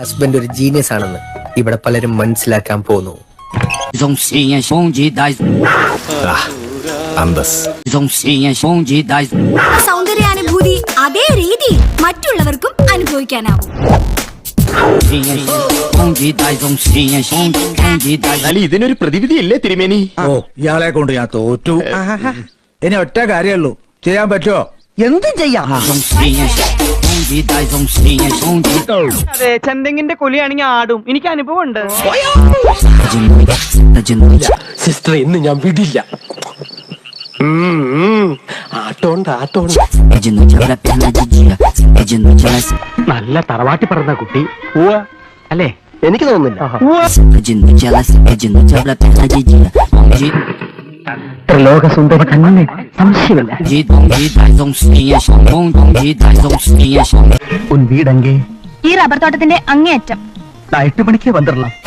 Husband ഒരു genius ആണെന്ന് ഇവിടെ പലരും മനസ്സിലാക്കാൻ പോകുന്നു. Ah, സൗന്ദര്യാനുഭൂതി അതേ രീതി മറ്റുള്ളവർക്കും അനുഭവിക്കാനാവും. ഇതിനൊരു പ്രതിവിധിയില്ലേ തിരുമേനി? ഓ ഇയാളെ കൊണ്ട് ഞാൻ തോറ്റു. ഇനി ഒറ്റ കാര്യമുള്ളൂ ചെയ്യാൻ പറ്റുമോ? എന്ത് ചെയ്യാം. ചെന്തെങ്ങിന്റെ കൊലിയാണെങ്കിൽ ആടും. എനിക്ക് അനുഭവം ഉണ്ട് സിസ്റ്റർ ഇന്ന് ഞാൻ വിടില്ല. നല്ല തറവാട്ടി പറഞ്ഞ കുട്ടി. അല്ലേ? എനിക്ക് തോന്നുന്നില്ല. ത്രിലോക സുന്ദര കണ്ണേ സംശയമില്ല. ഉൻ വീടെങ്കേ ഈ റബ്ബർ തോട്ടത്തിന്റെ അങ്ങേയറ്റം. എട്ട് മണിക്ക് വന്നിടலாம்